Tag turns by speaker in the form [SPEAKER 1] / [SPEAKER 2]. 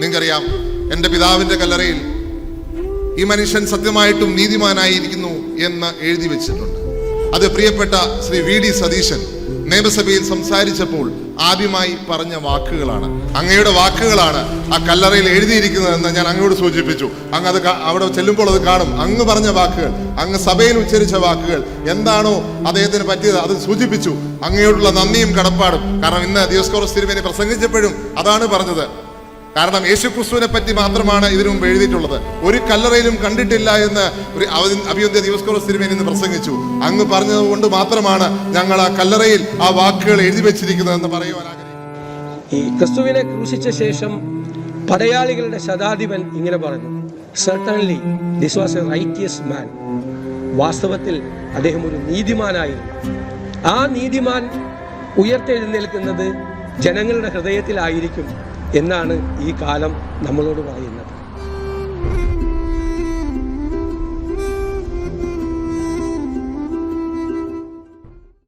[SPEAKER 1] നിങ്ങൾക്കറിയാം എന്റെ പിതാവിന്റെ കല്ലറയിൽ ഈ മനുഷ്യൻ സത്യമായിട്ടും നീതിമാനായിരിക്കുന്നു എന്ന് എഴുതി വെച്ചിട്ടുണ്ട്. അത് പ്രിയപ്പെട്ട ശ്രീ വി ഡി സതീശൻ നിയമസഭയിൽ സംസാരിച്ചപ്പോൾ ആദ്യമായി പറഞ്ഞ വാക്കുകളാണ്. അങ്ങയുടെ വാക്കുകളാണ് ആ കല്ലറയിൽ എഴുതിയിരിക്കുന്നതെന്ന് ഞാൻ അങ്ങോട് സൂചിപ്പിച്ചു. അങ്ങ് അത് അവിടെ ചെല്ലുമ്പോൾ അത് കാണും. അങ്ങ് പറഞ്ഞ വാക്കുകൾ അങ്ങ് സഭയിൽ ഉച്ചരിച്ച വാക്കുകൾ എന്താണോ അദ്ദേഹത്തിന് പറ്റിയത് അത് സൂചിപ്പിച്ചു. അങ്ങയോടുള്ള നന്ദിയും കടപ്പാടും. കാരണം ഇന്ന് ദിയോസ്കോറസ് തിരുമേനി പ്രസംഗിച്ചപ്പോഴും അതാണ് പറഞ്ഞത്. കാരണം യേശു ക്രിസ്തുവിനെ പറ്റി മാത്രമാണ് ഇതിനു മുമ്പ് എഴുതിയിട്ടുള്ളത്. ഒരു കല്ലറയിലും കണ്ടിട്ടില്ല എന്ന് ഒരു അഭിയുദ്ധ ദിവസ്കോറസ് തിരുമേനി ഇന്ന് പ്രസംഗിച്ചു. അങ്ങ് പറഞ്ഞതുകൊണ്ട് മാത്രമാണ് ഞങ്ങൾ ആ കല്ലറയിൽ ആ വാക്കുകൾ എഴുതി വെച്ചിരിക്കുന്നതെന്ന് പറയുവാൻ
[SPEAKER 2] ഈ ക്രിസ്തുവിനെ ക്രൂശിച്ച ശേഷം പടയാളികളുടെ ശതാധിപൻ ഇങ്ങനെ പറഞ്ഞു. Certainly this was a righteous man വാസ്തവത്തിൽ അദ്ദേഹം ഒരു നീതിമാനായിരുന്നു. ആ നീതിമാൻ ഉയർത്തെഴുന്നേൽക്കുന്നത് ജനങ്ങളുടെ ഹൃദയത്തിലായിരിക്കും. എന്നാണ് ഈ കാലം നമ്മളോട് പറയുന്നത്.